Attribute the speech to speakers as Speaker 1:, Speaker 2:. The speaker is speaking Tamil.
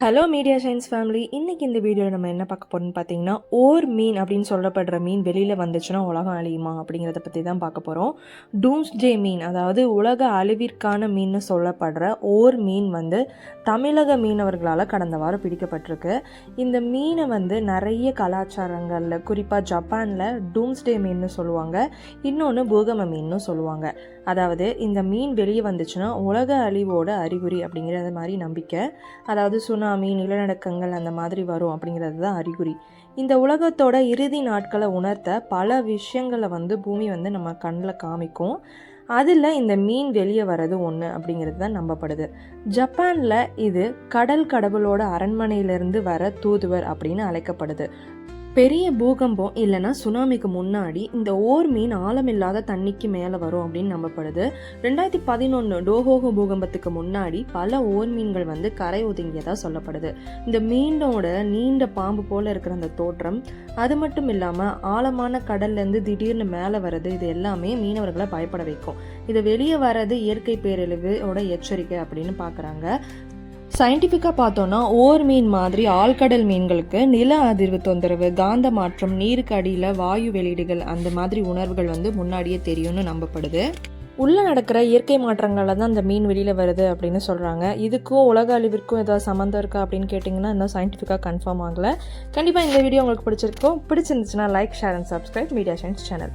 Speaker 1: ஹலோ மீடியா சயின்ஸ் ஃபேமிலி இன்றைக்கி இந்த வீடியோவில் நம்ம என்ன பார்க்க போகிறோம்னு பார்த்தீங்கன்னா ஓர் மீன் அப்படின்னு சொல்லப்படுற மீன் வெளியில் வந்துச்சுன்னா உலகம் அழியுமா அப்படிங்கிறத பற்றி தான் பார்க்க போகிறோம் டூம்ஸ்டே மீன் அதாவது உலக அழிவிற்கான மீன் சொல்லப்படுற ஓர் மீன் வந்து தமிழக மீனவர்களால் கடந்த வாரம் பிடிக்கப்பட்டிருக்கு. இந்த மீனை வந்து நிறைய கலாச்சாரங்களில் குறிப்பாக ஜப்பானில் டூம்ஸ்டே மீன்னு சொல்லுவாங்க. இன்னொன்று பூகம மீன்னு சொல்லுவாங்க. அதாவது இந்த மீன் வெளியே வந்துச்சுன்னா உலக அழிவோட அறிகுறி அப்படிங்கிற மாதிரி நம்பிக்கை. அதாவது சுனா சுனாமி நிலநடுக்கங்கள் அந்த மாதிரி வரும் அப்படிங்கிறது தான் அறிகுறி. இந்த உலகத்தோட இறுதி நாட்களை உணர்த்த பல விஷயங்களை வந்து பூமி வந்து நம்ம கண்ணில் காமிக்கும். அதில் இந்த மீன் வெளியே வர்றது ஒன்று அப்படிங்கிறது தான் நம்பப்படுது. ஜப்பானில் இது கடல் கடவுளோட அரண்மனையிலிருந்து வர தூதுவர் அப்படின்னு அழைக்கப்படுது. பெரிய பூகம்பம் இல்லைன்னா சுனாமிக்கு முன்னாடி இந்த ஓர் மீன் ஆழமில்லாத தண்ணிக்கு மேலே வரும் அப்படின்னு நம்பப்படுது. ரெண்டாயிரத்தி பதினொன்று டோஹோகோ பூகம்பத்துக்கு முன்னாடி பல ஓர் மீன்கள் வந்து கரை ஒதுங்கியதாக சொல்லப்படுது. இந்த மீனோட நீண்ட பாம்பு போல் இருக்கிற அந்த தோற்றம் அது மட்டும் இல்லாமல் ஆழமான கடல்லேருந்து திடீர்னு மேலே வர்றது இது எல்லாமே மீனவர்களை பயப்பட வைக்கும். இது வெளியே வர்றது இயற்கை பேரழிவோட எச்சரிக்கை அப்படின்னு பார்க்குறாங்க சயின்டிஃபிக்காக பார்த்தோன்னா ஓர் மீன் மாதிரி ஆழ்கடல் மீன்களுக்கு நில அதிர்வு தொந்தரவு காந்த மாற்றம் நீருக்கு அடியில் வாயு வெளியீடுகள் அந்த மாதிரி உணர்வுகள் வந்து முன்னாடியே தெரியும்னு நம்பப்படுது. உள்ளே நடக்கிற இயற்கை மாற்றங்களில் தான் அந்த மீன் வெளியில் வருது அப்படின்னு சொல்கிறாங்க இதுக்கும் உலக அழிவிற்கும் ஏதாவது சம்மந்தம் இருக்கா அப்படின்னு கேட்டிங்கன்னா இன்னும் சயின்டிஃபிக்காக கன்ஃபார்ம் ஆகலை. கண்டிப்பாக இந்த வீடியோ உங்களுக்கு பிடிச்சிருக்கும். பிடிச்சிருந்துச்சுன்னா like share and subscribe media science channel